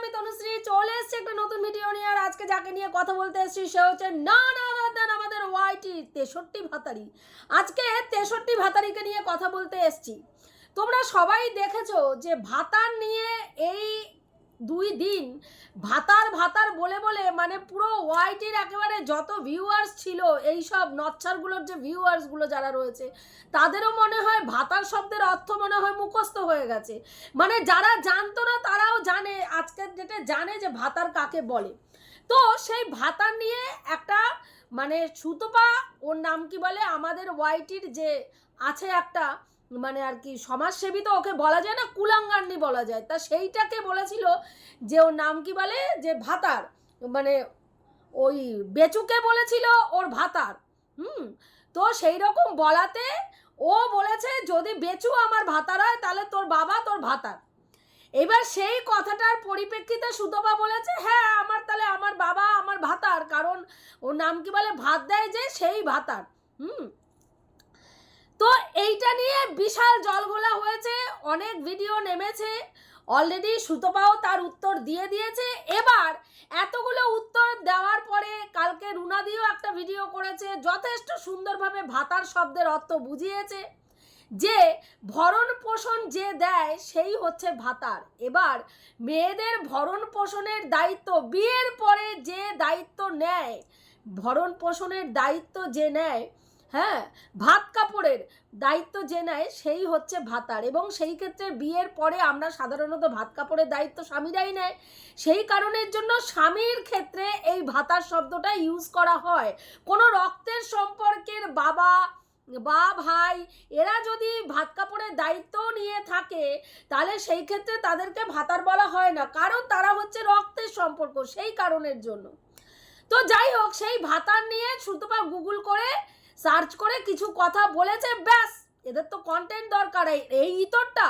আমি তনুশ্রী, চলে এসেছি একটা নতুন ভিডিও নিয়ে। আর আজকে যাকে নিয়ে কথা বলতে এসেছি, সে হচ্ছে না না দেন আমাদের ওয়াইটি তেষট্টি ভাতারি। আজকে তেষট্টি ভাতারিকে নিয়ে কথা বলতে এসেছি। তোমরা সবাই দেখেছ যে ভাতার নিয়ে এই দুই দিন ভাতার ভাতার বলে বলে মানে পুরো ওয়াইটির একেবারে যত ভিউয়ার্স ছিল এই সব নচ্ছারগুলোর যে ভিউয়ার্সগুলো যারা রয়েছে, তাদেরও মনে হয় ভাতার শব্দের অর্থ মনে হয় মুখস্থ হয়ে গেছে। মানে যারা জানতো না তারাও জানে, আজকের ডেটে জানে যে ভাতার কাকে বলে। তো সেই ভাতার নিয়ে একটা মানে সুতপা, ওর নাম কি বলে? আমাদের ওয়াইটির যে আছে একটা মানে আর কি, সমাজসেবী তো ওকে বলা যায় না কুলাঙ্গান্নি বলা যায়। তা সেইটাকে বলেছিল যে ওর নাম কি বলে? যে ভাতার। মানে ওই বেচুকে বলেছিল ওর ভাতার। হুম? তো সেই রকম বলাতে ও বলেছে, যদি বেচু আমার ভাতার হয়, তাহলে তোর বাবা তোর ভাতার। এবার সেই কথাটার পরিপ্রেক্ষিতে সুতপা বলেছে হ্যাঁ আমার তাহলে আমার বাবা আমার ভাতার, কারণ ওর নাম কি বলে? ভাত দেয় যে সেই ভাতার। হুম? তো এইটা নিয়ে বিশাল জলঘোলা হয়েছে, অনেক ভিডিও নেমেছে। অলরেডি সুতপাও তার উত্তর দিয়ে দিয়েছে। এবার এতগুলো উত্তর দেওয়ার পরে কালকে রুনাদিও একটা ভিডিও করেছে, যথেষ্ট সুন্দরভাবে ভাতার শব্দের অর্থ বুঝিয়েছে যে, ভরণ পোষণ যে দেয় সেই হচ্ছে ভাতার। এবার মেয়েদের ভরণ পোষণের দায়িত্ব, বিয়ের পরে যে দায়িত্ব নেয়, ভরণ পোষণের দায়িত্ব যে নেয় হ্যাঁ ভাত কাপড়ের দায়িত্ব যে নেয় সেই হচ্ছে ভাতার এবং সেই ক্ষেত্রে বিয়ের পরে আমরা সাধারণত ভাত কাপড়ের দায়িত্ব স্বামীরাই নেয়। সেই কারণের জন্য স্বামীর ক্ষেত্রে এই ভাতার শব্দটা ইউজ করা হয়। কোনো রক্তের সম্পর্কের বাবা বা ভাই, এরা যদি ভাত কাপড়ের দায়িত্ব নিয়ে থাকে, তাহলে সেই ক্ষেত্রে তাদেরকে ভাতার বলা হয় না। কারণ তারা হচ্ছে রক্তের সম্পর্ক, সেই কারণের জন্য। তো যাই হোক, সেই ভাতার নিয়ে সুতপা গুগল করে সার্চ করে কিছু কথা বলেছে, ব্যাস। এদের তো কন্টেন্ট দরকার। এই ইতরটা,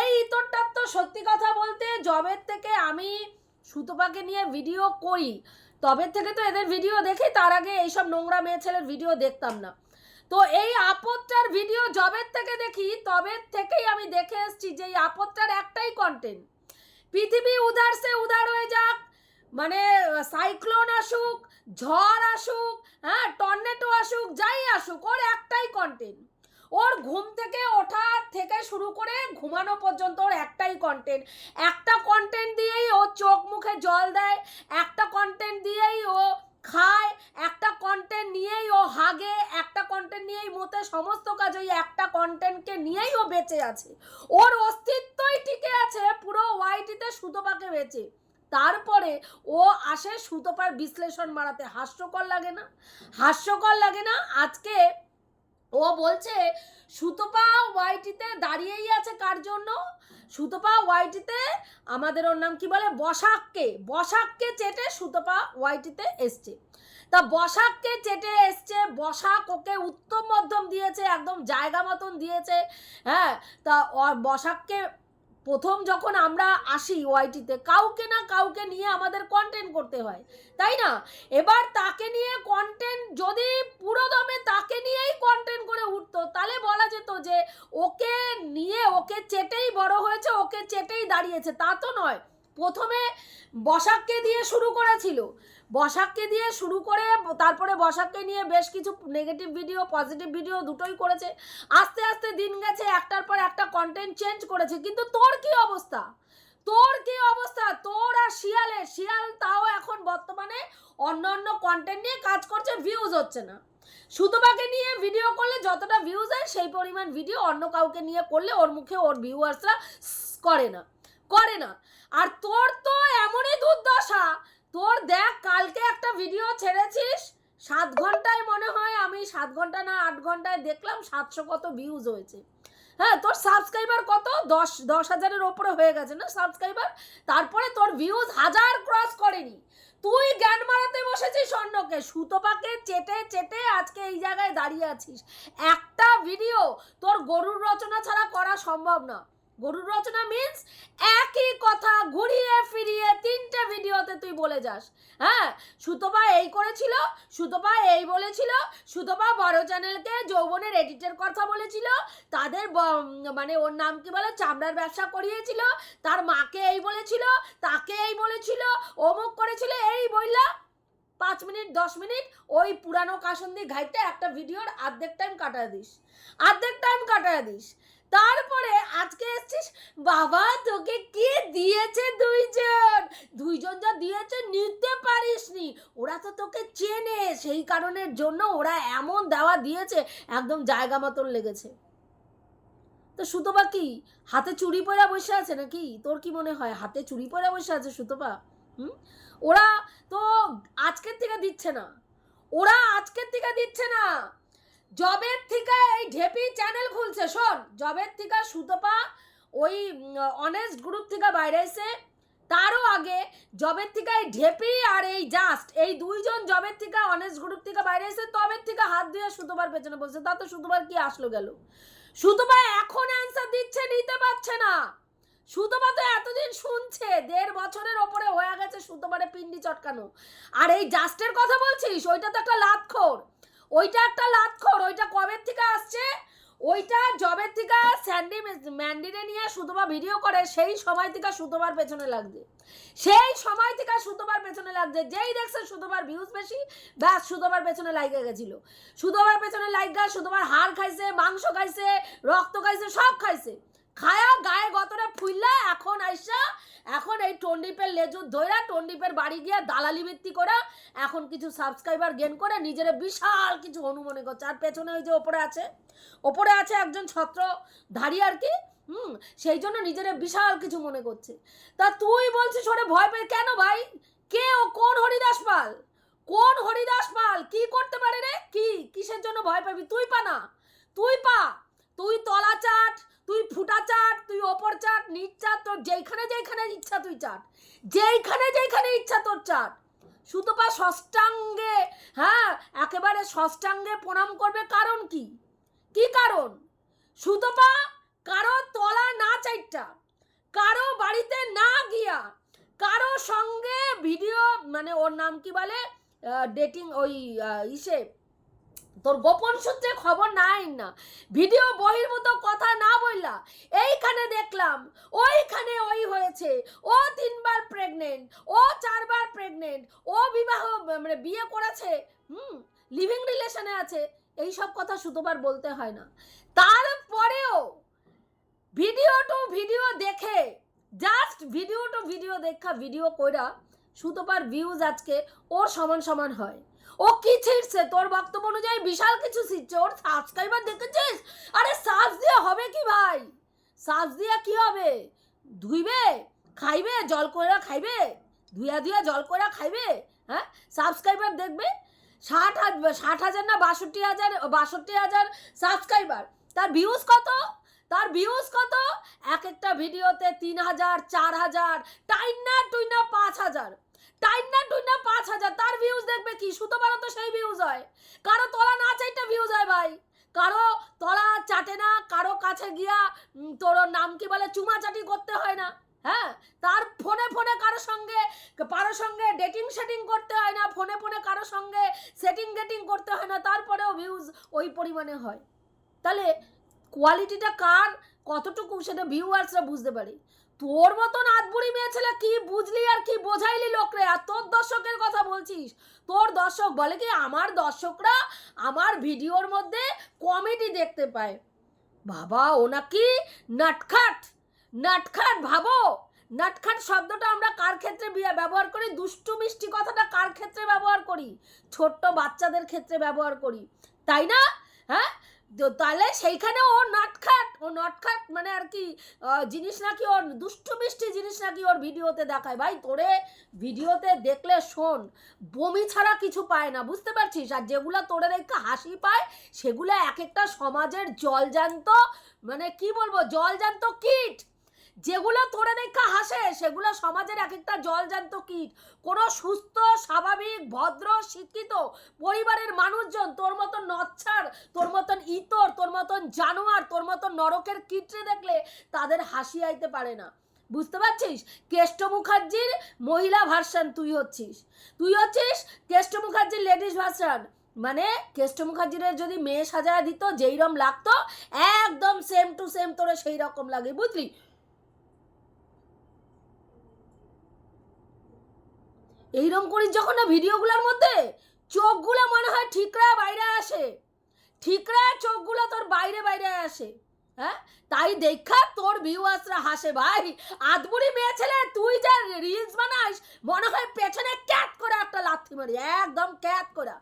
এই ইতরটার তো সত্যি কথা বলতে জবের থেকে আমি সুতপাকে নিয়ে ভিডিও করি। তবে থেকে তো এদের ভিডিও দেখি, তার আগে এইসব নোংরা মেয়ে ছেলের ভিডিও দেখতাম না। তো এই আপদটার ভিডিও জবের থেকে দেখি, তবে থেকেই আমি দেখে এসেছি যে এই আপদটার একটাই কন্টেন্ট পৃথিবী উদার সে উদার হয়ে যাক মানে সাইক্লোন আসুক ঝড় আসুক হ্যাঁ টর্নেটো আসুক, যাই আসুক, ওর একটাই কন্টেন্ট ওর ঘুম থেকে ওঠা থেকে শুরু করে ঘুমানো পর্যন্ত ওর একটাই কন্টেন্ট একটা কন্টেন্ট দিয়েই ও চোখ মুখে জল দেয়, একটা কন্টেন্ট দিয়েই ও খায়, একটা কন্টেন্ট নিয়েই ও হাগে, একটা কন্টেন্ট নিয়েই মতে সমস্ত কাজ, ওই একটা কন্টেন্টকে নিয়েই ও বেঁচে আছে। ওর অস্তিত্বই টিকে আছে, পুরো ওয়াইটিতে সুতোপাকে বেঁচে। তারপরে ও আসে সুতোপার বিশ্লেষণ মারাতে হাস্যকর লাগে না? হাস্যকর লাগে না? আজকে ও বলছে, সুতপা ওয়াইটিতে দাঁড়িয়েই আছে কার জন্য? সুতপা ওয়াইটিতে আমাদের ওর নাম কি বলে? বসাককে। বসাককে চেটে সুতপা ওয়াইটিতে এসছে। তা বসাককে চেটে এসছে, বসাক ওকে উত্তম মধ্যম দিয়েছে, একদম জায়গা মতন দিয়েছে। হ্যাঁ তা বসাককে প্রথম যখন আমরা আসি ওয়াইটিতে কাউকে না কাউকে নিয়ে আমাদের কন্টেন্ট করতে হয়, তাই না? এবার তাকে নিয়ে কন্টেন্ট যদি পুরো দমে তাকে নিয়েই কন্টেন্ট করে উঠতো, তাহলে বলা যেত যে ওকে নিয়ে, ওকে চেটেই বড় হয়েছে, ওকে চেটেই দাঁড়িয়েছে। তা তো নয়। প্রথমে বসাককে দিয়ে শুরু করেছিল বসাককে দিয়ে শুরু করে, তারপরে বসাককে নিয়ে বেশ কিছু নেগেটিভ ভিডিও পজিটিভ ভিডিও দুটোই করেছে। আস্তে আস্তে দিন গেছে, একটার পর একটা কন্টেন্ট চেঞ্জ করেছে। কিন্তু তোর কি অবস্থা? তোর কি অবস্থা? তোর আর শিয়ালের, শিয়াল তাও এখন বর্তমানে অন্য অন্য কন্টেন্ট নিয়ে কাজ করছে ভিউজ হচ্ছে না। সুতপাকে নিয়ে ভিডিও করলে যতটা ভিউজ হয়, সেই পরিমাণ ভিডিও অন্য কাউকে নিয়ে করলে ওর মুখে ওর ভিউয়ার্সরা করে না করে না। আর তোর তো এমনই দুর্দশা তোর দেখ, কালকে একটা ভিডিও ছেড়েছিস। সাত ঘন্টায় মনে হয় আমি, সাত ঘণ্টা না, আট ঘন্টায় দেখলাম সাতশো কত ভিউজ হয়েছে। হ্যাঁ তোর সাবস্ক্রাইবার কত? দশ দশ হাজারের ওপরে হয়ে গেছে না সাবস্ক্রাইবার তারপরে তোর ভিউজ হাজার ক্রস করেনি। তুই জ্ঞান মারাতে বসেছিস অন্যকে। সুতপাকে চেটে চেটে আজকে এই জায়গায় দাঁড়িয়ে আছিস। একটা ভিডিও তোর গরুর রচনা ছাড়া করা সম্ভব না। গরুর রচনা মিন্স একই কথা ঘুরিয়ে ফিরিয়ে তিনটে ভিডিওতে তুই বলে যাস। হ্যাঁ সুতপা এই করেছিল, সুতপা এই বলেছিল, সুতপা বড় চ্যানেলকে যৌবনের এডিটের কথা বলেছিল, তাদের মানে ওর নাম কি বলে, চামড়ার ব্যবসা করিয়েছিল, তার মাকে এই বলেছিল, তাকে এই বলেছিল, অমুক করেছিল, এই বললা পাঁচ মিনিট, দশ মিনিট, ওই পুরানো কাসন্দি ঘাইতে একটা ভিডিওর আর্ধেক টাইম কাটায় দিস। অর্ধেক টাইম কাটায় দিস। তারপরে আজকে এসছিস? বাবা, তোকে কে দিয়েছে দুইজন? দুইজন যা দিয়েছে নিতে পারিসনি। ওরা তো তোকে চেনে, সেই কারণের জন্য ওরা এমন দেওয়া দিয়েছে, একদম জায়গা মতন লেগেছে। তো সুতপা কি? হাতে চুরি পরে বসে আছে নাকি? তোর কি মনে হয়? হাতে চুরি পরে বসে আছে সুতপা? হুম? ওরা তো আজকের থেকে দিচ্ছে না। ওরা আজকের থেকে দিচ্ছে না। জবের থেকে এই ঢেপি চ্যানেল খুলছে, শোন। জবের থেকে সুতপা ওই অনেস্ট গ্রুপ থেকে বাইরে এসে, তারও আগে জবের থেকে এই ঢেপি আর এই জাস্ট এই দুইজন জবের থেকে অনেস্ট গ্রুপ থেকে বাইরে এসে তবের থেকে হাত ধুয়ে সুতোবার পেছনে বসে। তা তো সুতোবার কি আসলো গেল? সুতপা এখন অ্যান্সার দিচ্ছে, নিতে পারছে না। সুতপা তো এতদিন শুনছে, দেড় বছরের ওপরে হয়ে গেছে সুতপারে পিন্ডি চটকানো। আর এই জাস্টের কথা বলছিস? ওইটা তো একটা লাতখোর। ওইটা একটা লাতখোর, ওইটা কবের থেকে আসছে? ওইটা জবের থেকে স্যান্ডি ম্যান্ডিনে নিয়ে সুতপা ভিডিও করে, সেই সময় থেকে সুতপার পেছনে লাগছে। সেই সময় থেকে সুতপার পেছনে লাগছে। যেই দেখছে সুতপার ভিউজ বেশি, ব্যাস সুতপার পেছনে লাইগে গেছিল। সুতপার পেছনে লাইগা সুতপার হাড় খাইছে, মাংস খাইছে, রক্ত খাইছে, সব খাইছে। খায়া গায়ে গতরে ফুইল্লা এখন আইসা, এখন এই টন্ডিপের লেজু ধইরা টন্ডিপের বাড়ি গিয়া দালালি ভিত্তি করে এখন কিছু সাবস্ক্রাইবার গেন করে নিজের বিশাল কিছু অনুমনে করছে। আর পেছনে ওই যে ওপরে আছে ওপরে আছে একজন ছত্রধারী আর কি, হুম, সেই জন্য নিজের বিশাল কিছু মনে করছে। তা তুই বলছিস ওরে ভয় পেয়ে কেন ভাই? কে ও কোন হরিদাস পাল? কোন হরিদাস পাল? কি করতে পারে রে? কি? কিসের জন্য ভয় পাবি? তুই পা না, তুই পা। তুই তলা চাট, তুই ফুটা চাট, তুই ওপর চাট, নিচ চাট, তোর যেইখানে যেইখানে ইচ্ছা তুই চাট। যেইখানে যেইখানে ইচ্ছা তোর চাট। সুতপা ষষ্ঠাঙ্গে হ্যাঁ একেবারে ষষ্ঠাঙ্গে প্রণাম করবে কারণ কি? কি কারণ? সুতপা, কারও তলা না চাইটা, কারও বাড়িতে না গিয়া, কারও সঙ্গে ভিডিও মানে ওর নাম কি বলে? ডেটিং ওই ইসে তোর গোপন সূত্রে খবর নাই না। ভিডিও বহির্ভূত কথা না বললা। এইখানে দেখলাম, ওইখানে ওই হয়েছে। ও তিনবার প্রেগনেন্ট ও চারবার প্রেগনেন্ট ও বিবাহ মানে বিয়ে করেছে, হুম লিভিং রিলেশনে আছে। এই সব কথা সুতোবার বলতে হয় না। তারপরেও ভিডিও টু ভিডিও দেখে জাস্ট ভিডিও টু ভিডিও দেখা, ভিডিও কইরা সুতোপার ভিউজ আজকে ওর সমান সমান হয়। ও কি ছিঁড়ছে? তোর বক্তব্য অনুযায়ী বিশাল কিছু ছিঁড়ছে। ওর সাবস্ক্রাইবার দেখেছিস? আরে সাবস দিয়ে হবে কি ভাই? সাবস দিয়ে কি হবে? ধুইবে? খাইবে? জল কইরা খাইবে? ধুইয়া ধুইয়া জল কইরা খাইবে? হ্যাঁ? সাবস্ক্রাইবার দেখবে? ষাট হাজার ষাট হাজার না বাষট্টি হাজার বাষট্টি হাজার সাবস্ক্রাইবার তার ভিউজ কত? তার ভিউজ কত? এক একটা ভিডিওতে তিন হাজার, চার হাজার, টাইনা টুইনা পাঁচ হাজার। টাইনা টুইনা পাঁচ হাজার। তার ভিউজ দেখবে কি? সুতোবারও তো সেই ভিউজ হয়। কারও তলা না চাইটা ভিউজ হয় ভাই। কারও তলা চাটে না, কারও কাছে গিয়া তোর নাম কি বলে, চুমাচাটি করতে হয় না। হ্যাঁ? তার ফোনে ফোনে কারও সঙ্গে কারও সঙ্গে ডেটিং সেটিং করতে হয় না, ফোনে ফোনে কারও সঙ্গে সেটিং গেটিং করতে হয় না, তারপরেও ভিউজ ওই পরিমাণে হয়। তাহলে কোয়ালিটিটা কার? কতটুকু সেটা ভিউয়ার্সরা বুঝতে পারে। তোর মতন আধবুড়ি মেয়ে ছেলে কি বুঝলি আর কি বোঝাইলি লোকরে? আর তোর দর্শকের কথা বলছিস? তোর দর্শক বলে কি আমার দর্শকরা আমার ভিডিওর মধ্যে কমেডি দেখতে পায়? বাবা, ও নাকি নাটখাট। নাটখাট ভাবো। নাটখাট শব্দটা আমরা কার ক্ষেত্রে ব্যবহার করি? দুষ্টু মিষ্টি কথাটা কার ক্ষেত্রে ব্যবহার করি? ছোট্ট বাচ্চাদের ক্ষেত্রে ব্যবহার করি। তাই না? হ্যাঁ? তাহলে সেইখানে ও নটখাট ও নটখাট মানে আর কি জিনিস নাকি ওর, দুষ্টু মিষ্টি জিনিস নাকি ওর ভিডিওতে দেখায়। ভাই, তোরে ভিডিওতে দেখলে শোন, বমি ছাড়া কিছু পায় না, বুঝতে পারছিস? আর যেগুলো তোরে দেখে হাসি পায়, সেগুলো এক একটা সমাজের জলজান্ত মানে কি বলব জল জলজান্ত কীট। যেগুলো তোরে দেখা হাসে, সেগুলো সমাজের এক একটা জলজান্ত কীট। কোনো সুস্থ, স্বাভাবিক, ভদ্র, শিক্ষিত পরিবারের মানুষজন তোর মতন নচ্ছার তোর মতন ইতর, তোর মতন জানোয়ার, তোর মতন নরকের কীটরে দেখলে তাদের হাসি আইতে পারে না। বুঝতে পারছিস? কেষ্ট মুখার্জির মহিলা ভার্সন তুই হচ্ছিস। তুই হচ্ছিস কেষ্ট মুখার্জির লেডিস ভার্সান। মানে কেষ্ট মুখার্জির যদি মেয়ে সাজায় দিত যেইরকম লাগতো, একদম সেম টু সেম তোরে সেই রকম লাগে, বুঝলি? এইরকম করিস যখন না ভিডিওগুলোর মধ্যে? চোখগুলো মনে হয় ঠিকরা বাইরে আসে। ঠিকরা চোখগুলো তোর বাইরে বাইরে আসে। হ্যাঁ? তাই দেখা তোর ভিউয়ার্সরা হাসে, ভাই আদবুড়ি মেয়ে ছেলে, তুই যা রিলস বানাস, মনে হয় পেছনে ক্যাট করে একটা লাথি মারি। একদম ক্যাট করা।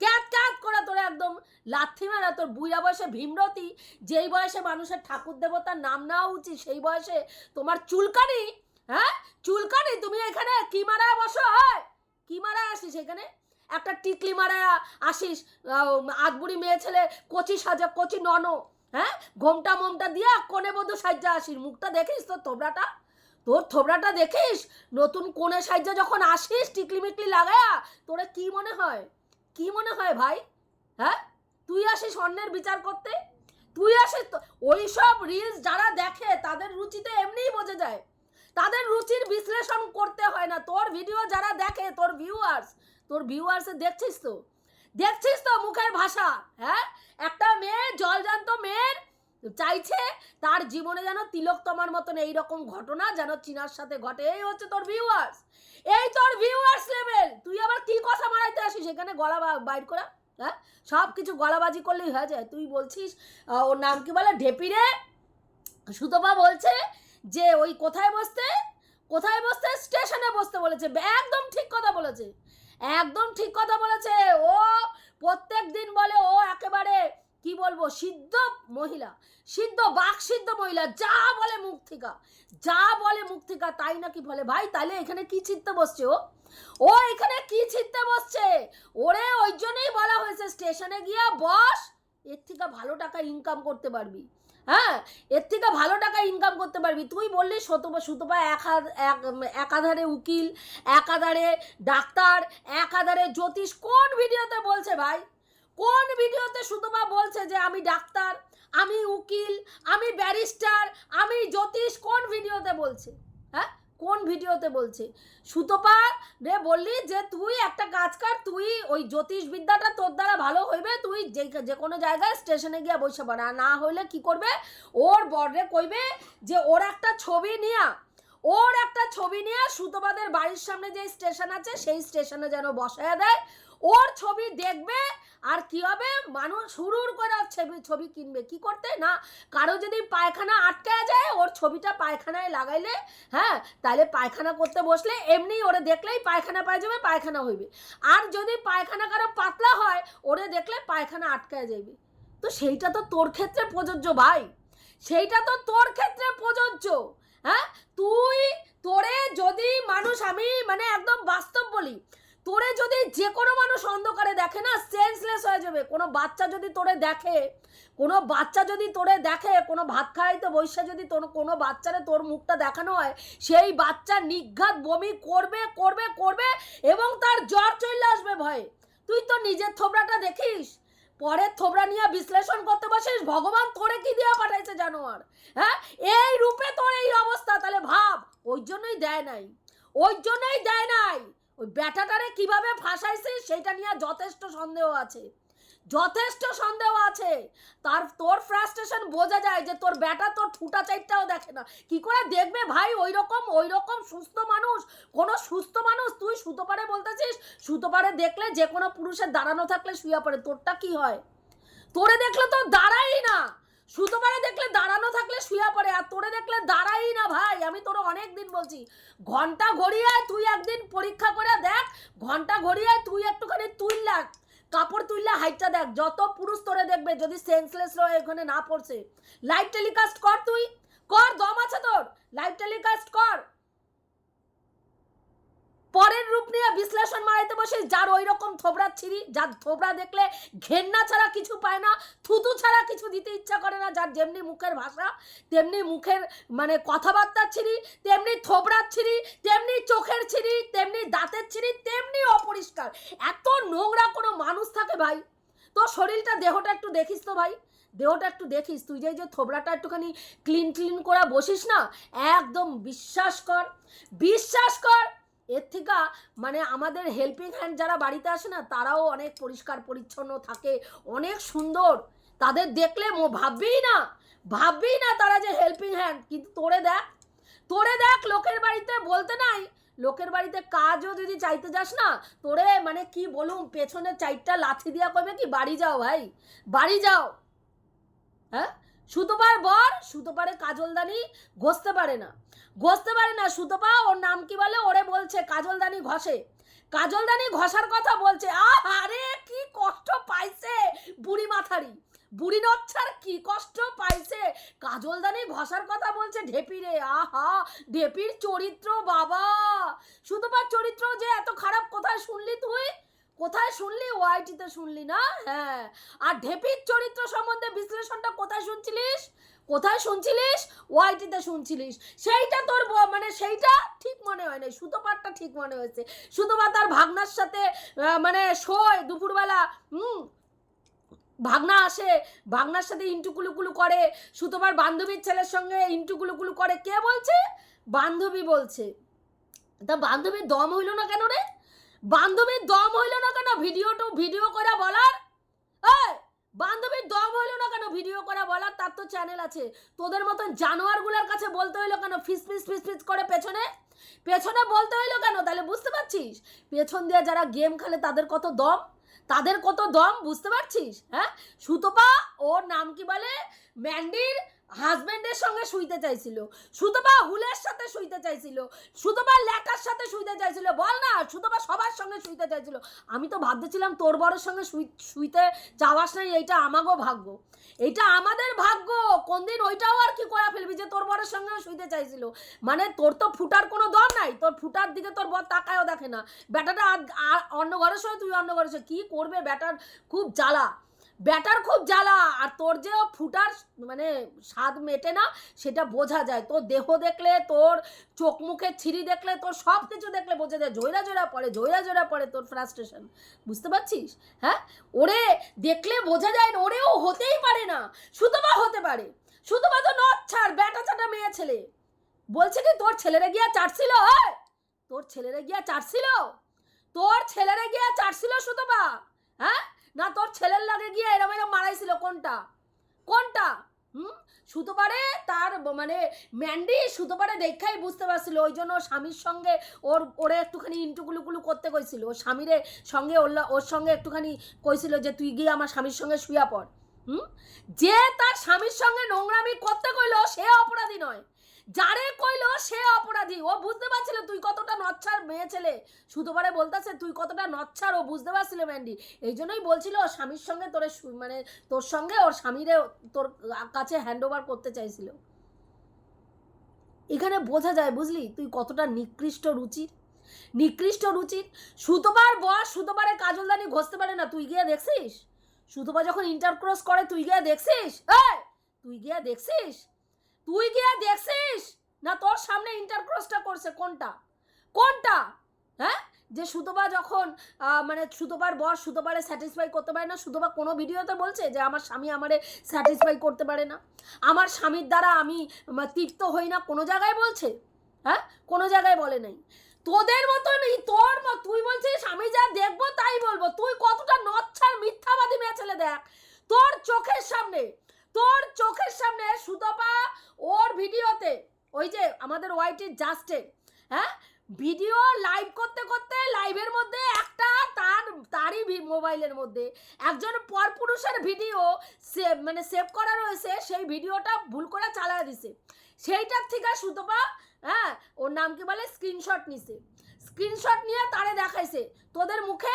ক্যাট ক্যাট করা তোর একদম লাথি মারা। তোর বুড়া বয়সে ভীমরতি, যেই বয়সে মানুষের ঠাকুর দেবতার নাম নেওয়া উচিত, সেই বয়সে তোমার চুলকানি হ্যাঁ? চুলকানি? তুমি এখানে কি মারা বসো? হয় কি মারা আসিস এখানে? একটা টিকলি মারা আসিস আদবুড়ি মেয়ে ছেলে, কচি সাজা, কচি ননো। হ্যাঁ? ঘোমটা মোমটা দিয়া কোণে বধূ সাজ্জা আসিস। মুখটা দেখিস তোর থোবড়াটা? তোর থোবড়াটা দেখিস? নতুন কোণে সাজ্জা যখন আসিস, টিকলি মিকলি লাগায়া, তোরা কি মনে হয়? কি মনে হয় ভাই? হ্যাঁ? তুই আসিস অন্যের বিচার করতে? তুই আসিস তো ওই সব রিলস যারা দেখে, তাদের রুচিতে এমনিই বোঝা যায়। তাদের রুচির বিশ্লেষণ করতে হয় না। তোর ভিডিও যারা দেখে, তোর ভিউয়ার্স তোর ভিউয়ার্সে দেখছিস তো? দেখছিস তো মুখের ভাষা হ্যাঁ? একটা মেয়ে, জলজান্ত মেয়ের চাইছে তার জীবনে যেন তিলক তোমার মতন এইরকম ঘটনা যেন চিনার সাথে ঘটে। এই হচ্ছে তোর ভিউয়ার্স এই তোর ভিউয়ার্স লেভেল তুই আবার কি কথা মারাইতে আসিস? এখানে গলা বাইর করা হ্যাঁ? সব কিছু গলাবাজি করলেই হয়ে যায়। তুই বলছিস ওর নাম কি বলে? ঢেপিরে সুতপা বলছে যে ওই কোথায় বসতে? কোথায় বসতে? স্টেশনে বসতে বলেছে। একদম ঠিক কথা বলেছে। একদম ঠিক কথা বলেছে। ও প্রত্যেক দিন বলে ও একেবারে, কি বলব, সিদ্ধ মহিলা। সিদ্ধ, বাক সিদ্ধ মহিলা। যা বলে মুখ থেকে। যা বলে মুখ থেকে, তাই নাকি বলে? ভাই তাহলে এখানে কি চিত্তে বসছে ও? ও এখানে কি ছিটতে বসছে? ওরে, ওই জন্যই বলা হয়েছে, স্টেশনে গিয়া বস। এর থেকে ভালো টাকা ইনকাম করতে পারবি। হ্যাঁ এর থেকে ভালো টাকা ইনকাম করতে পারবি। তুই বললি সুতপা এক একাধারে উকিল একাধারে ডাক্তার একাধারে জ্যোতিষ। কোন ভিডিওতে বলছে ভাই? কোন ভিডিওতে সুতপা বলছে যে আমি ডাক্তার, আমি উকিল, আমি ব্যারিস্টার, আমি জ্যোতিষ? কোন ভিডিওতে বলছে? হ্যাঁ? কোন ভিডিওতে বলছে? সুতপা রে বললি যে তুই একটা কাজ কর, তুই ওই জ্যোতিষবিদ্যাটা তোর দ্বারা ভালো হইবে, তুই যে যে কোনো জায়গায় স্টেশনে গিয়ে বসে পড়া। না হইলে কি করবে? ওর বররে কইবে যে ওর একটা ছবি নিয়া, ওর একটা ছবি নিয়ে সুতপাদের বাড়ির সামনে যে স্টেশন আছে, সেই স্টেশনে যেন বসায় দেয়। ওর ছবি দেখবে, আর কি হবে? মানুষ হুড়ুর করে ছবি ছবি কিনবে। কি করতে? না, কারও যদি পায়খানা আটকে যায়, ওর ছবিটা পায়খানায় লাগাইলে হ্যাঁ তাহলে পায়খানা করতে বসলে এমনি ওরে দেখলেই পায়খানা পাই যাবে, পায়খানা হইবে। আর যদি পায়খানা কারও পাতলা হয়, ওরে দেখলে পায়খানা আটকায় যাবে তো সেইটা তো তোর ক্ষেত্রে প্রযোজ্য ভাই। সেইটা তো তোর ক্ষেত্রে প্রযোজ্য হ্যাঁ? তুই তোরে যদি মানুষ, আমি মানে একদম বাস্তব বলি তোরে যদি যে কোনো মানুষ অন্ধকারে দেখে না সেন্সলেস হয়ে যাবে। কোনো বাচ্চা যদি তোরে দেখে, কোনো বাচ্চা যদি তোরে দেখে, কোনো ভাত খাইতে বৈশা যদি তোর, কোনো বাচ্চারে তোর মুখটা দেখানো হয়, সেই বাচ্চা নিঘাত বমি করবে করবে করবে এবং তার জ্বর চলে আসবে ভয়ে। তুই তো নিজের থোবড়াটা দেখিস? পরের থোবড়া নিয়ে বিশ্লেষণ করতে বসিস? ভগবান তোরে কি দিয়ে পাঠাইছে জানোয়ার? হ্যাঁ? এই রূপে তোর এই অবস্থা, তাহলে ভাব, ওই জন্যই দেয় নাই। ওই জন্যই দেয় নাই। ওই ব্যাটাটারে কীভাবে ফাঁসাইছে সেটা নিয়ে যথেষ্ট সন্দেহ আছে। যথেষ্ট সন্দেহ আছে। তার, তোর ফ্রাস্ট্রেশন বোঝা যায় যে তোর ব্যাটা তোর ঠুটা চাইটাও দেখে না। কি করে দেখবে ভাই? ওই রকম ওই রকম সুস্থ মানুষ। কোনো সুস্থ মানুষ তুই সুতো পারে বলতেছিস সুতো পারে দেখলে যে কোনো পুরুষের দাঁড়ানো থাকলে শুয়ে পড়ে। তোরটা কি হয়? তোরে দেখলে তো দাঁড়াই না। সুতো পারে দেখলে দাঁড়ানো থাকলে শুয়া পড়ে, আর তোরে দেখলে দাঁড়াই না ভাই। আমি তোরে অনেক দিন বলছি, ঘণ্টা ঘড়িয়ায় তুই একদিন পরীক্ষা করে দেখ, ঘণ্টা ঘড়িয়ায় তুই একটুখানি তুই লাগ কাপড় তুললে হাইটটা দেখ, যত পুরুষ তোরে দেখবে যদি সেন্সলেস রয়ে এখানে না পড়ছে। লাইভ টেলিকাস্ট কর তুই, কর, দম আছে তোর। লাইভ টেলিকাস্ট কর। পরের রূপ নিয়ে বিশ্লেষণ মারাইতে বসে যার ওই রকম থোবড়া ছিঁড়ি, যার থোবড়া দেখলে ঘেন্না ছাড়া কিছু পায় না, থুতু ছাড়া কিছু দিতে ইচ্ছা করে না, যার যেমনি মুখের ভাষা, তেমনি মুখের মানে কথাবার্তার ছিঁড়ি, তেমনি থোবড়ার ছিঁড়ি, তেমনি চোখের ছিঁড়ি, তেমনি দাঁতের ছিঁড়ি, তেমনি অপরিষ্কার। এত নোংরা কোনো মানুষ থাকে ভাই। তোর শরীরটা, দেহটা একটু দেখিস তো ভাই। দেহটা একটু দেখিস। তুই যে যে থোবড়াটা একটুখানি ক্লিন ক্লিন করে বসিস না, একদম বিশ্বাস কর। বিশ্বাস কর এর থেকে মানে আমাদের হেল্পিং হ্যান্ড যারা বাড়িতে আসে না, তারাও অনেক পরিষ্কার পরিচ্ছন্ন থাকে, অনেক সুন্দর। তাদের দেখলে মো, ভাববেই না ভাববেই না তারা যে হেল্পিং হ্যান্ড কিন্তু তোরে দেখ তোরে দেখ লোকের বাড়িতে বলতে নাই, লোকের বাড়িতে কাজও যদি চাইতে যাস না, তোরে মানে কি বলুম পেছনে চাইরটা লাথি দিয়া কবে কি, বাড়ি যাও ভাই, বাড়ি যাও। হ্যাঁ? সুতোপার বর, সুতোপারে কাজলদানি, ঘষতে পারে না। ঘষতে পারে না সুতোপা, ওর নাম কি বলে? ওরে বলছে, কাজলদানি ঘষে। কাজলদানি ঘষার কথা বলছে আরে কি কষ্ট পাইছে বুড়ি মাথারি। বুড়ি নচ্ছার কি কষ্ট পাইছে? কাজলদানি ঘষার কথা বলছে ঢেপিরে আহা, ঢেপির চরিত্র বাবা। সুতোপার চরিত্র যে এত খারাপ, কোথায় শুনলি তুই? কোথায় শুনলি? ওয়াইটিতে শুনলি না? হ্যাঁ। আর ঢেপির চরিত্র সম্বন্ধে বিশ্লেষণটা কোথায় শুনছিলিস? কোথায় শুনছিলিস? ওয়াইটিতে শুনছিলিস। সেইটা তোর মানে সেইটা ঠিক মনে হয় না সুতোপারটা ঠিক মনে হয়েছে। সুতোপা তার ভাগনার সাথে মানে শোয় দুপুরবেলা। হুম। ভাগনা আসে, ভাগনার সাথে ইন্টুকুলুকুলু করে। সুতোপার বান্ধবীর ছেলের সঙ্গে ইন্টুকুলুকুলু করে। কে বলছে? বান্ধবী বলছে। তা বান্ধবীর দম হইল না কেন রে? বান্ধবীর দম হইল না কেন? ভিডিও টু ভিডিও করে বলার? বান্ধবীর দম হইল না কেন? ভিডিও করা বলার? তার তো চ্যানেল আছে। তোদের মতন জানোয়ারগুলোর কাছে বলতে হইল কেন? ফিস ফিস ফিস ফিস করে পেছনে? পেছনে বলতে হইল কেন? তাহলে বুঝতে পারছিস? পেছন দিয়ে যারা গেম খেলে তাদের কত দম? তাদের কত দম? বুঝতে পারছিস? হ্যাঁ? সুতপা, ওর নাম কি বলে? ম্যান্ডির হাজবেন্ডের সঙ্গে শুইতে চাইছিল, সুতপা হুলের সাথে শুইতে চাইছিল, সুতপা ল্যাটার সাথে শুইতে চাইছিল, বল না, সুতপা সবার সঙ্গে শুইতে চাইছিল। আমি তো ভাবতেছিলাম তোর বড়ের সঙ্গে শুই শুইতে চাওয়াস নাই, এইটা আমাগো ভাগ্য। এইটা আমাদের ভাগ্য। কোনদিন ওইটাও আর কি করে ফেলবি যে তোর বড়ের সঙ্গে শুইতে চাইছিল। মানে তোর তো ফুটার কোনো দম নাই, তোর ফুটার দিকে তোর বর তাকায়ও দেখে না। ব্যাটাটা আর অন্য ঘরের সঙ্গে তুই অন্য ঘরের সঙ্গে কী করবে ব্যাটার খুব জ্বালা। ব্যাটার খুব জ্বালা, আর তোর যে ফুটার মানে স্বাদ মেটে না, সেটা বোঝা যায়। তোর দেহ দেখলে, তোর চোখ মুখে ছিঁড়ি দেখলে, তোর সব কিছু দেখলে বোঝা যায়। জয়রা জয়রা পড়ে, জয়রা জয়রা পড়ে তোর ফ্রাস্ট্রেশন বুঝতে পারছিস? হ্যাঁ? ওরে, দেখলে বোঝা যায় না ওরেও হতেই পারে না। সুতবা হতে পারে। সুতবা তো নচ্ছার ব্যাটা চাটা মেয়ে ছেলে। বলছে কি, তোর ছেলেরা গিয়া চাটছিল? তোর ছেলেরা গিয়া চাটছিল? তোর ছেলেরা গিয়া চাটছিল সুতবা হ্যাঁ? না, তোর ছেলের লাগে গিয়ে এরম এরম মারাইছিল, কোনটা? কোনটা? হুম? সুতোপারে তার মানে ম্যান্ডি সুতোপারে দেখাই বুঝতে পারছিল, ওই জন্য স্বামীর সঙ্গে ওর, ওরে একটুখানি ইন্টুকুলুকুলু করতে কইছিল। ওর স্বামীরে সঙ্গে ওর ওর সঙ্গে একটুখানি কইছিল যে, তুই গিয়ে আমার স্বামীর সঙ্গে শুয়া পড়। হুম? যে তার স্বামীর সঙ্গে নোংরামি করতে কইলো, সে অপরাধী নয়। যারে কইলো সে অপরাধী। ও বুঝতে পারছিল তুই কতটা নচ্ছার মেয়ে ছেলে। সুতোপারে বলতেছে, তুই কতটা নচ্ছার, ও বুঝতে পারছিল ম্যান্ডি এই জন্যই বলছিল ওর স্বামীর সঙ্গে তোরে মানে তোর সঙ্গে ওর স্বামীরে তোর কাছে হ্যান্ড ওভার করতে চাইছিল। এখানে বোঝা যায়, বুঝলি? তুই কতটা নিকৃষ্ট রুচির নিকৃষ্ট রুচির সুতোবার বস সুতোবারে কাজলদানি ঘষতে পারে না, তুই গিয়ে দেখছিস? সুতোবা যখন ইন্টারক্রস করে, তুই গিয়ে দেখছিস? তুই গিয়ে দেখছিস? তুই গিয়ে দেখছিস? না তোর সামনে ইন্টারক্রসটা করছে কোনটা? কোনটা? হ্যাঁ? যে সুতোবা যখন মানে সুতোবার বর সুতোবারে স্যাটিসফাই করতে পারে না, সুতোবা কোনো ভিডিওতে বলছে যে আমার স্বামী আমারে স্যাটিসফাই করতে পারে না। আমার স্বামীর দ্বারা আমি তৃপ্ত হই না, কোনো জায়গায় বলছে? হ্যাঁ? কোনো জায়গায় বলে নাই। তোদের মতনই তোর মত তুই বলছিস, আমি যা দেখব তাই বলব। তুই কতটা নচ্ছার মিথ্যাবাদী মেয়ে ছেলে দেখ। তোর চোখের সামনে তোর চোখের সামনে সুতপা, ওর ভিডিওতে, ওই যে আমাদের ওয়াইটির জাস্টে হ্যাঁ? ভিডিও লাইভ করতে করতে লাইভের মধ্যে একটা তার, তারই মোবাইলের মধ্যে একজন পরপুরুষের ভিডিও সেভ মানে সেভ করা রয়েছে, সেই ভিডিওটা ভুল করে চালায় দিছে। সেইটার থেকে সুতপা হ্যাঁ ওর নাম কি বলে? স্ক্রিনশট নিছে। স্ক্রিনশট নিয়ে তারে দেখাইছে। তোদের মুখে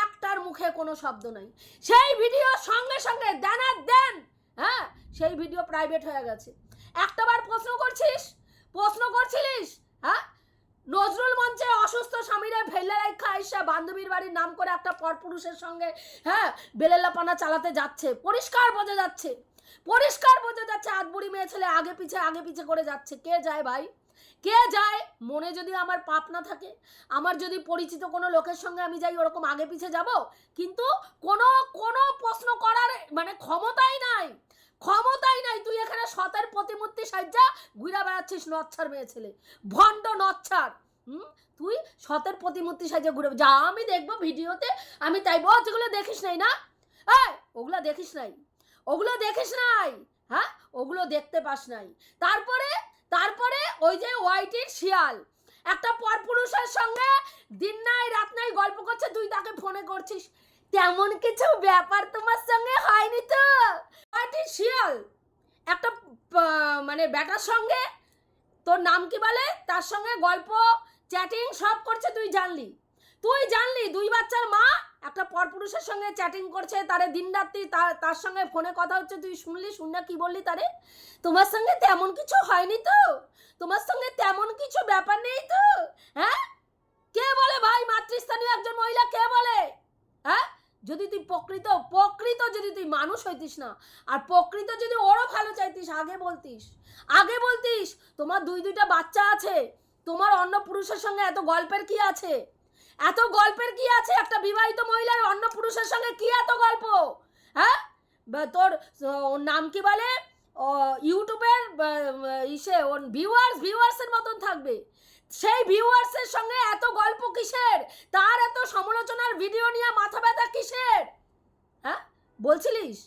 একটার মুখে কোনো শব্দ নাই। সেই ভিডিও সঙ্গে সঙ্গে দেন আর দেন হ্যাঁ সেই ভিডিও প্রাইভেট হয়ে গেছে। একটাবার প্রশ্ন করছিস? প্রশ্ন করছিলিস? হ্যাঁ? নজরুল মঞ্চে অসুস্থ স্বামীরা ফেলে রেখা আইসা বান্ধবীর বাড়ির নাম করে একটা পরপুরুষের সঙ্গে হ্যাঁ বেলেলাপানা চালাতে যাচ্ছে। পরিষ্কার বোঝা যাচ্ছে। পরিষ্কার বোঝা যাচ্ছে আধবুড়ি মেয়ে ছেলে আগে পিছে আগে পিছে করে যাচ্ছে। কে যায় ভাই? কে যায়? মনে যদি আমার পাপ না থাকে, আমার যদি পরিচিত কোনো লোকের সঙ্গে আমি যাই ওরকম আগে পিছে যাব, কিন্তু কোনো কোনো প্রশ্ন করার মানে ক্ষমতাই নাই। ক্ষমতাই নাই, তুই এখানে সতের প্রতিমূর্তি সাজ্জা ঘুরা বেড়াচ্ছিস নচ্ছার মেয়ে ছেলে। ভণ্ড নচ্ছার, হুম? তুই সতের প্রতিমূর্তি সাজ্জা ঘুরে যা আমি দেখব ভিডিওতে, আমি তাই বল, যেগুলো দেখিস নাই না? এই, ওগুলো দেখিস নাই। ওগুলো দেখিস নাই হ্যাঁ? ওগুলো দেখতে পাস নাই। তারপরে তারপরে ওই যে ওয়াইটির শিয়াল, একটা পরপুরুষের সঙ্গে দিন নাই, রাত নাই গল্প করছে, তুই তাকে ফোনে করছিস। তেমন কিছু ব্যাপার তোমার সঙ্গে হয়নি তো? শিয়াল একটা মানে ব্যাটার সঙ্গে, তোর নাম কি বলে? তার সঙ্গে গল্প চ্যাটিং সব করছে, তুই জানলি। তুই জানলি, দুই বাচ্চার মা, একটা পরপুরুষের সঙ্গে চ্যাটিং করছে, তারে দিন রাত্রি তার তার সঙ্গে ফোনে কথা হচ্ছে, তুই শুনলি শুনে কি বললি তারে? তোমার সঙ্গে তেমন কিছু হয়নি তো? তোমার সঙ্গে তেমন কিছু ব্যাপার নেই তো? হ্যাঁ? কে বলে ভাই মাতৃস্থানীয় একজন মহিলা, কে বলে? হ্যাঁ? যদি তুই প্রকৃত প্রকৃত যদি তুই মানুষ হইতিস না, আর প্রকৃত যদি ওরও ভালো চাইতিস, আগে বলতিস। আগে বলতিস, তোমার দুই দুইটা বাচ্চা আছে, তোমার অন্য পুরুষের সঙ্গে এত গল্পের কি আছে? এত গল্পের কি আছে? একটা বিবাহিত মহিলার অন্য পুরুষের সঙ্গে কি এত গল্প? হ্যাঁ? তোর নাম কি বলে? ইউটিউবের ইসে, ওর ভিউয়ার্স ভিউয়ার্সের মতন থাকবে। সেই ভিউয়ার্সের সঙ্গে এত গল্প কিসের? তার এত সমালোচনার ভিডিও নিয়ে মাথা ব্যথা কিসের? হ্যাঁ? বলছিলিস?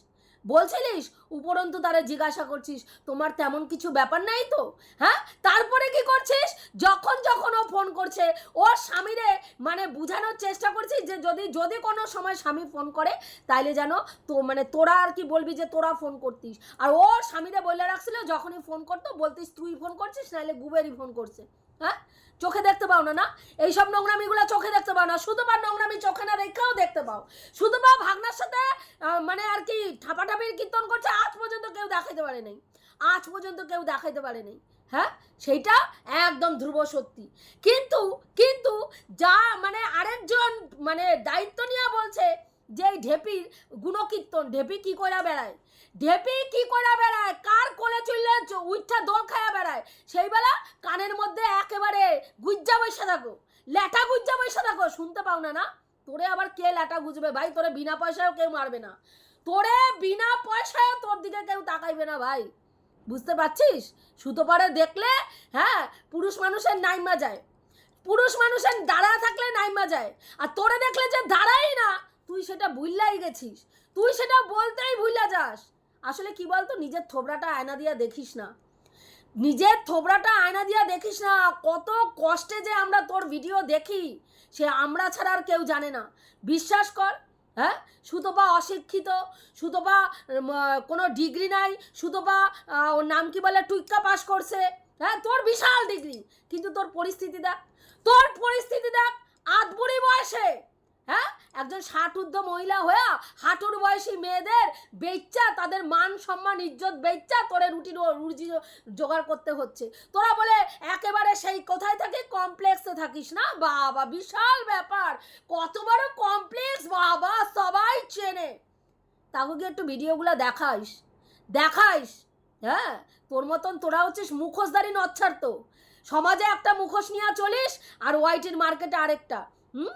বলছিলিস? উপরন্তু তারা জিজ্ঞাসা করছিস, তোমার তেমন কিছু ব্যাপার নাই তো? হ্যাঁ? তারপরে কি করছিস? যখন যখন ও ফোন করছে, ওর স্বামীরে মানে বোঝানোর চেষ্টা করছিস যে যদি যদি কোনো সময় স্বামী ফোন করে, তাইলে যেন তো মানে তোরা আর কি বলবি যে তোরা ফোন করতিস। আর ওর স্বামীরে বলে রাখছিল, যখনই ফোন করতো, বলতিস তুই ফোন করছিস নাহলে গুবেরই ফোন করছে। হ্যাঁ? চোখে দেখতে পাও না না? এইসব নোংরামিগুলো চোখে দেখতে পাও না। শুধু বা নোংরামি চোখে না রেখেও দেখতে পাও। শুধু বা ভাগনার সাথে মানে আর কি ঠাপাঠাপির কীর্তন করছে, আজ পর্যন্ত কেউ দেখাইতে পারে নাই। আজ পর্যন্ত কেউ দেখাইতে পারে নাই। হ্যাঁ? সেইটা একদম ধ্রুব সত্যি। কিন্তু কিন্তু যা মানে আরেকজন মানে দায়িত্ব নিয়ে বলছে যে ঢেপির গুণকীর্তন, ঢেপি কি করে বেড়ায়? ঢেপি কি করে বেড়ায়? কার কোলে চললে উইঠা দোল খায়া বেড়ায়? সেই বেলা কানের মধ্যে একেবারে গুজ্জা বৈশা থাকো। ল্যাটা গুজ্জা বৈশা থাকো, শুনতে পাও না না? তোরে আবার কে ল্যাটা গুজবে? ভাই, তোরে বিনা পয়সায়ও কেউ মারবে না। তোরে বিনা পয়সায়ও তোর দিকে কেউ তাকাইবে না, ভাই। বুঝতে পারছিস? সুতো পারে দেখলে হ্যাঁ পুরুষ মানুষের নাইমা যায়। পুরুষ মানুষের দাঁড়া থাকলে নাইমা যায়। আর তোরে দেখলে যে দাঁড়াই না, তুই সেটা ভুললাই গেছিস। তুই সেটা বলতেই ভুলে যাস। আসলে কি বলতো? নিজের থোবরাটা আয়না দিয়া দেখিস না। নিজের থোবরাটা আয়না দিয়া দেখিস না, কত কষ্টে যে আমরা তোর ভিডিও দেখি, সে আমরা ছাড়া আর কেউ জানে না। বিশ্বাস কর হ্যাঁ? সুতপা অশিক্ষিত, সুতপা কোনো ডিগ্রি নাই, সুতপা ওর নাম কি বলে? টুইক্কা পাস করছে। হ্যাঁ তোর বিশাল ডিগ্রি কিন্তু তোর পরিস্থিতি দেখ, তোর পরিস্থিতি দেখ, আধবুড়ি বয়সে হ্যাঁ? একজন ষাট ঊর্ধ্ব মহিলা হয়ে হাঁটুর বয়সী মেয়েদের বেচ্চা, তাদের মান সম্মান, ইজ্জত বেচ্চা তোরে রুটি রুজি জোগাড় করতে হচ্ছে। তোরা বলে একেবারে সেই কোথায় থাকে? কমপ্লেক্সে থাকিস না? বাবা, বিশাল ব্যাপার। কত বড় কমপ্লেক্স? বাবা, সবাই চেনে। তাকে কি একটু ভিডিওগুলো দেখাইস? দেখাইস? হ্যাঁ? তোর মতন তোরা হচ্ছিস মুখোশধারী নচ্ছার তো সমাজে একটা মুখোশ নিয়ে চলিস আর হোয়াইটের মার্কেটে আরেকটা। হুম?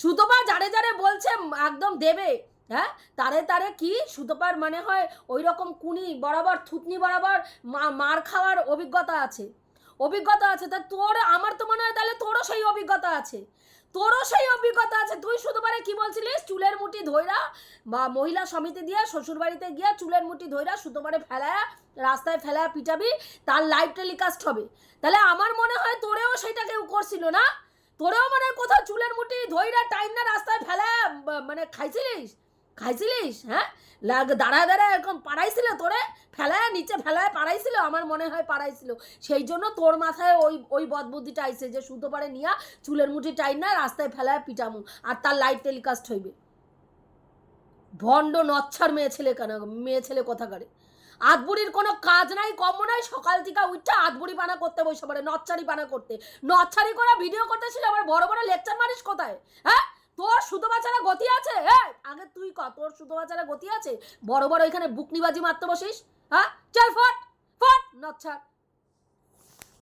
সুতপা যারে যারে বলছে একদম দেবে। হ্যাঁ? তারে তারে কি? সুতপার মানে হয় ওই রকম কুনি বরাবর, থুতনি বরাবর মার খাওয়ার অভিজ্ঞতা আছে। অভিজ্ঞতা আছে। তা তোর, আমার তো মনে হয় তাহলে তোরও সেই অভিজ্ঞতা আছে। তোরও সেই অভিজ্ঞতা আছে। তুই শুধু পারে কি বলছিলিস? চুলের মুঠি ধইরা বা মহিলা সমিতি দিয়ে শ্বশুরবাড়িতে গিয়ে চুলের মুঠি ধইরা সুতোবারে ফেলায়া, রাস্তায় ফেলায়া পিটাবি, তার লাইভ টেলিকাস্ট হবে। তাহলে আমার মনে হয় তোরেও সেটা কেউ করছিল না। তোরেও মানে কোথাও চুলের মুঠি ধইরা টাইম না রাস্তায় ফেলায়া বা- মানে খাইছিলিস? খাইছিলিস হ্যাঁ? লাগ, দাঁড়ায় দাঁড়ায় এরকম পাড়াইছিল তোরে? ফেলায়, নিচে ফেলায় পাড়াইছিল? আমার মনে হয় পাড়াইছিল। সেই জন্য তোর মাথায় ওই ওই বদবুদ্ধিটা আইছে যে সুতো পারে নিয়া চুলের মুঠি টাইম না রাস্তায় ফেলায় পিটামু, আর তার লাইভ টেলিকাস্ট হইবে। ভণ্ড নচ্ছার মেয়ে ছেলে কেন? মেয়ে ছেলে কোথাকারে? আধবুড়ির কোনো কাজ নাই কম নাই, সকাল থেকে উঠছে আধবুড়ি পানা করতে বসে পড়ে, নচ্ছারি পানা করতে। নচ্ছারি করে ভিডিও করতেছিল, আবার বড় বড় লেকচার মারিস কোথায়? হ্যাঁ? তোর সুতো বাচ্চারা গতি আছে? হ্যাঁ আগে তুই ক, তোর সুতো বাচ্চারা গতি আছে? বড় বড় এখানে বুকনিবাজি মারতে বসিস? হ্যাঁ? চল ফট ফট, নচ্ছার।